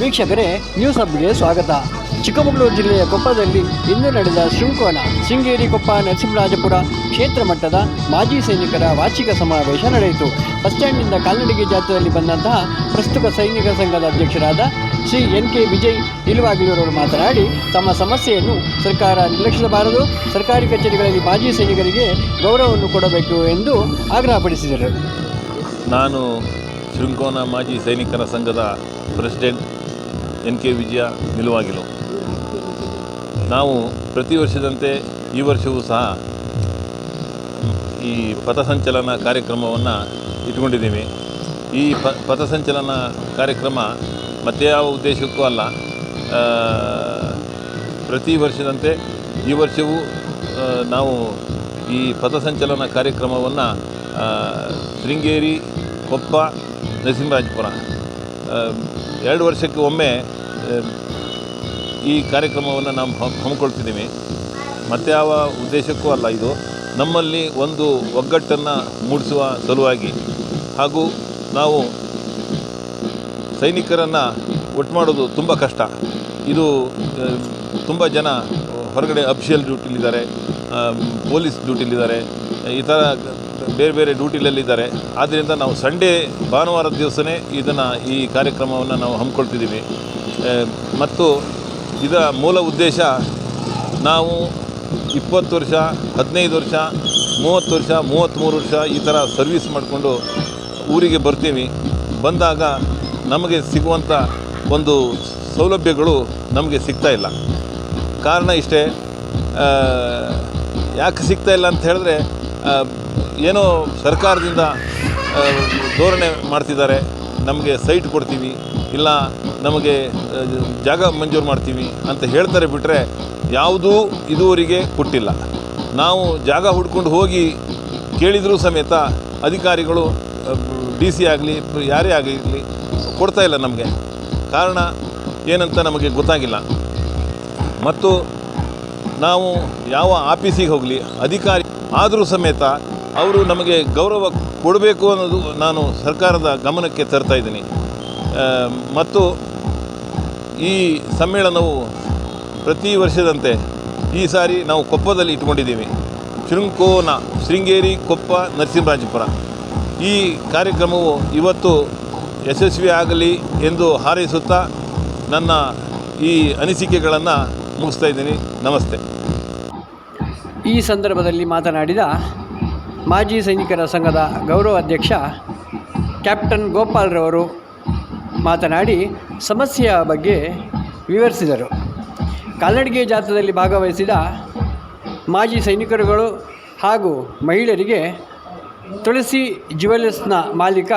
ವೀಕ್ಷಕರೇ ನ್ಯೂಸ್ ಹಬ್ಗೆ ಸ್ವಾಗತ. ಚಿಕ್ಕಮಗಳೂರು ಜಿಲ್ಲೆಯ ಕೊಪ್ಪದಲ್ಲಿ ಇಂದು ನಡೆದ ಶೃಂಕೋನ ಶೃಂಗೇರಿ ಕೊಪ್ಪ, ನರಸಿಂಹರಾಜಪುರ ಕ್ಷೇತ್ರ ಮಟ್ಟದ ಮಾಜಿ ಸೈನಿಕರ ವಾರ್ಷಿಕ ಸಮಾವೇಶ ನಡೆಯಿತು. ಬಸ್ ಸ್ಟ್ಯಾಂಡ್ನಿಂದ ಕಾಲ್ನಡಿಗೆ ಜಾತ್ರೆಯಲ್ಲಿ ಬಂದಂತಹ ಪ್ರಸ್ತುತ ಸೈನಿಕ ಸಂಘದ ಅಧ್ಯಕ್ಷರಾದ ಶ್ರೀ ಎನ್ ಕೆ ವಿಜಯ್ ಇಲುವಾಗಿಲೂರವರು ಮಾತನಾಡಿ, ತಮ್ಮ ಸಮಸ್ಯೆಯನ್ನು ಸರ್ಕಾರ ನಿರ್ಲಕ್ಷಿಸಬಾರದು ಸರ್ಕಾರಿ ಕಚೇರಿಗಳಲ್ಲಿ ಮಾಜಿ ಸೈನಿಕರಿಗೆ ಗೌರವವನ್ನು ಕೊಡಬೇಕು ಎಂದು ಆಗ್ರಹಪಡಿಸಿದರು. ನಾನು ಶೃಂಕೋನ ಮಾಜಿ ಸೈನಿಕರ ಸಂಘದ president N K Vijaya Niluvagilu ನಾವು ಪ್ರತಿ ವರ್ಷದಂತೆ ಈ ವರ್ಷವೂ ಸಹ ಈ ಪಥಸಂಚಲನ ಕಾರ್ಯಕ್ರಮವನ್ನು ಇಟ್ಕೊಂಡಿದ್ದೀವಿ ಈ ಪ ಪಥಸಂಚಲನ ಕಾರ್ಯಕ್ರಮ ಮತ್ತೆ ಯಾವ ಉದ್ದೇಶಕ್ಕೂ ಅಲ್ಲ. ಪ್ರತಿ ವರ್ಷದಂತೆ ಈ ವರ್ಷವೂ ನಾವು ಈ ಪಥಸಂಚಲನ ಕಾರ್ಯಕ್ರಮವನ್ನು ಶೃಂಗೇರಿ ಕೊಪ್ಪ ನರಸಿಂಹರಾಜಪುರ ಎರಡು ವರ್ಷಕ್ಕೆ ಒಮ್ಮೆ ಈ ಕಾರ್ಯಕ್ರಮವನ್ನು ನಾವು ಹಮ್- ಹಮ್ಮಿಕೊಳ್ತಿದ್ದೀವಿ. ಮತ್ತು ಯಾವ ಉದ್ದೇಶಕ್ಕೂ ಅಲ್ಲ ಇದು. ನಮ್ಮಲ್ಲಿ ಒಂದು ಒಗ್ಗಟ್ಟನ್ನು ಮೂಡಿಸುವ ಸಲುವಾಗಿ ಹಾಗೂ ನಾವು ಸೈನಿಕರನ್ನು ಒಟ್ಟು ಮಾಡೋದು ತುಂಬ ಕಷ್ಟ. ಇದು ತುಂಬ ಜನ ಹೊರಗಡೆ ಅಫಿಷಿಯಲ್ ಡ್ಯೂಟಿಲಿದ್ದಾರೆ ಪೊಲೀಸ್ ಡ್ಯೂಟಿಲಿದ್ದಾರೆ ಈ ಥರ ಬೇರೆ ಬೇರೆ ಡ್ಯೂಟಿಲಲ್ಲಿದ್ದಾರೆ ಆದ್ದರಿಂದ ನಾವು ಸಂಡೇ ಭಾನುವಾರದ ದಿವಸನೇ ಇದನ್ನು ಈ ಕಾರ್ಯಕ್ರಮವನ್ನು ನಾವು ಹಮ್ಮಿಕೊಳ್ತಿದ್ದೀವಿ. ಮತ್ತು ಇದರ ಮೂಲ ಉದ್ದೇಶ ನಾವು ಇಪ್ಪತ್ತು ವರ್ಷ, ಹದಿನೈದು ವರ್ಷ, ಮೂವತ್ತು ವರ್ಷ ಮೂವತ್ತ್ಮೂರು ವರ್ಷ ಈ ಥರ ಸರ್ವಿಸ್ ಮಾಡಿಕೊಂಡು ಊರಿಗೆ ಬರ್ತೀವಿ. ಬಂದಾಗ ನಮಗೆ ಸಿಗುವಂಥ ಒಂದು ಸೌಲಭ್ಯಗಳು ನಮಗೆ ಸಿಗ್ತಾ ಇಲ್ಲ. ಕಾರಣ ಇಷ್ಟೇ ಯಾಕೆ ಸಿಗ್ತಾ ಇಲ್ಲ ಅಂತ ಹೇಳಿದ್ರೆ ಏನೋ ಸರ್ಕಾರದಿಂದ ಧೋರಣೆ ಮಾಡ್ತಿದ್ದಾರೆ. ನಮಗೆ ಸೈಟ್ ಕೊಡ್ತೀವಿ. ಇಲ್ಲ, ನಮಗೆ ಜಾಗ ಮಂಜೂರು ಮಾಡ್ತೀವಿ ಅಂತ ಹೇಳ್ತಾರೆ ಬಿಟ್ಟರೆ ಯಾವುದೂ ಇದುವರೆಗೆ ಕೊಟ್ಟಿಲ್ಲ ನಾವು ಜಾಗ ಹುಡ್ಕೊಂಡು ಹೋಗಿ ಕೇಳಿದರೂ ಸಮೇತ ಅಧಿಕಾರಿಗಳು ಡಿ ಸಿ ಆಗಲಿ, ಯಾರೇ ಆಗಲಿ ಕೊಡ್ತಾ ಇಲ್ಲ ನಮಗೆ. ಕಾರಣ ಏನಂತ ನಮಗೆ ಗೊತ್ತಾಗಿಲ್ಲ. ಮತ್ತು ನಾವು ಯಾವ ಆಫೀಸಿಗೆ ಹೋಗಲಿ, ಅಧಿಕಾರಿ ಆದರೂ ಸಮೇತ ಅವರು ನಮಗೆ ಗೌರವ ಕೊಡಬೇಕು ಅನ್ನೋದು ನಾನು ಸರ್ಕಾರದ ಗಮನಕ್ಕೆ ತರ್ತಾ ಇದ್ದೀನಿ. ಮತ್ತು ಈ ಸಮ್ಮೇಳನವು ಪ್ರತಿ ವರ್ಷದಂತೆ ಈ ಸಾರಿ ನಾವು ಕೊಪ್ಪದಲ್ಲಿ ಇಟ್ಕೊಂಡಿದ್ದೀವಿ ಶೃಂಕೋನ, ಶೃಂಗೇರಿ, ಕೊಪ್ಪ, ನರಸಿಂಹರಾಜಪುರ. ಈ ಕಾರ್ಯಕ್ರಮವು ಇವತ್ತು ಯಶಸ್ವಿ ಆಗಲಿ ಎಂದು ಹಾರೈಸುತ್ತಾ ನನ್ನ ಈ ಅನಿಸಿಕೆಗಳನ್ನು ಮುಗಿಸ್ತಾ ಇದ್ದೀನಿ. ನಮಸ್ತೆ. ಈ ಸಂದರ್ಭದಲ್ಲಿ ಮಾತನಾಡಿದ ಮಾಜಿ ಸೈನಿಕರ ಸಂಘದ ಗೌರವ ಅಧ್ಯಕ್ಷ ಕ್ಯಾಪ್ಟನ್ ಗೋಪಾಲ್ರವರು ಮಾತನಾಡಿ ಸಮಸ್ಯೆಯ ಬಗ್ಗೆ ವಿವರಿಸಿದರು. ಕಾಲ್ನಡಿಗೆ ಜಾತ್ರೆಯಲ್ಲಿ ಭಾಗವಹಿಸಿದ ಮಾಜಿ ಸೈನಿಕರುಗಳು ಹಾಗೂ ಮಹಿಳೆಯರಿಗೆ ತುಳಸಿ ಜ್ಯುವೆಲರ್ಸ್ನ ಮಾಲೀಕ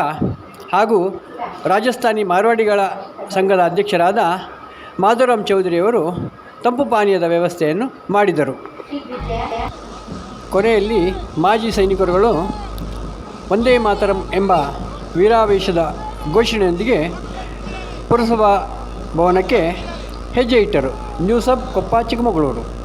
ಹಾಗೂ ರಾಜಸ್ಥಾನಿ ಮಾರ್ವಾಡಿಗಳ ಸಂಘದ ಅಧ್ಯಕ್ಷರಾದ ಮಾಧುರಾಮ್ ಚೌಧರಿಯವರು ತಂಪು ಪಾನೀಯದ ವ್ಯವಸ್ಥೆಯನ್ನು ಮಾಡಿದರು. ಕೊನೆಯಲ್ಲಿ ಮಾಜಿ ಸೈನಿಕರುಗಳು ಒಂದೇ ಮಾತರಂ ಎಂಬ ವೀರಾವೇಶದ ಘೋಷಣೆಯೊಂದಿಗೆ ಪುರಸಭಾ ಭವನಕ್ಕೆ ಹೆಜ್ಜೆ ಇಟ್ಟರು. News up Koppa, Chikkamagaluru.